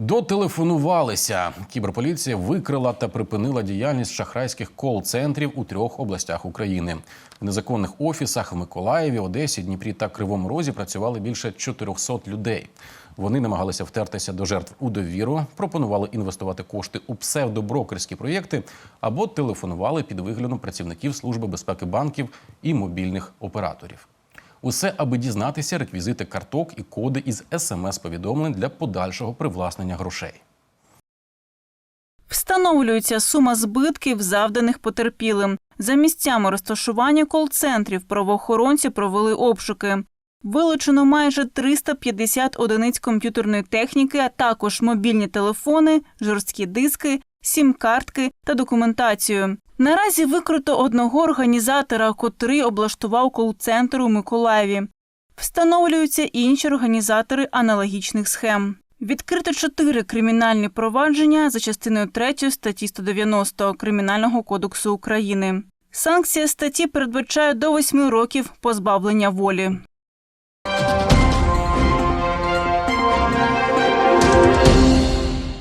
Дотелефонувалися. Кіберполіція викрила та припинила діяльність шахрайських кол-центрів у трьох областях України. В незаконних офісах в Миколаєві, Одесі, Дніпрі та Кривому Розі працювали більше 400 людей. Вони намагалися втертися до жертв у довіру, пропонували інвестувати кошти у псевдоброкерські проєкти або телефонували під виглядом працівників Служби безпеки банків і мобільних операторів. Усе, аби дізнатися реквізити карток і коди із смс-повідомлень для подальшого привласнення грошей. Встановлюється сума збитків, завданих потерпілим. За місцями розташування кол-центрів правоохоронці провели обшуки. Вилучено майже 350 одиниць комп'ютерної техніки, а також мобільні телефони, жорсткі диски, сім-картки та документацію. Наразі викрито одного організатора, котрий облаштував кол-центр у Миколаєві. Встановлюються інші організатори аналогічних схем. Відкрито чотири кримінальні провадження за частиною 3 статті 190 Кримінального кодексу України. Санкція статті передбачає до восьми років позбавлення волі.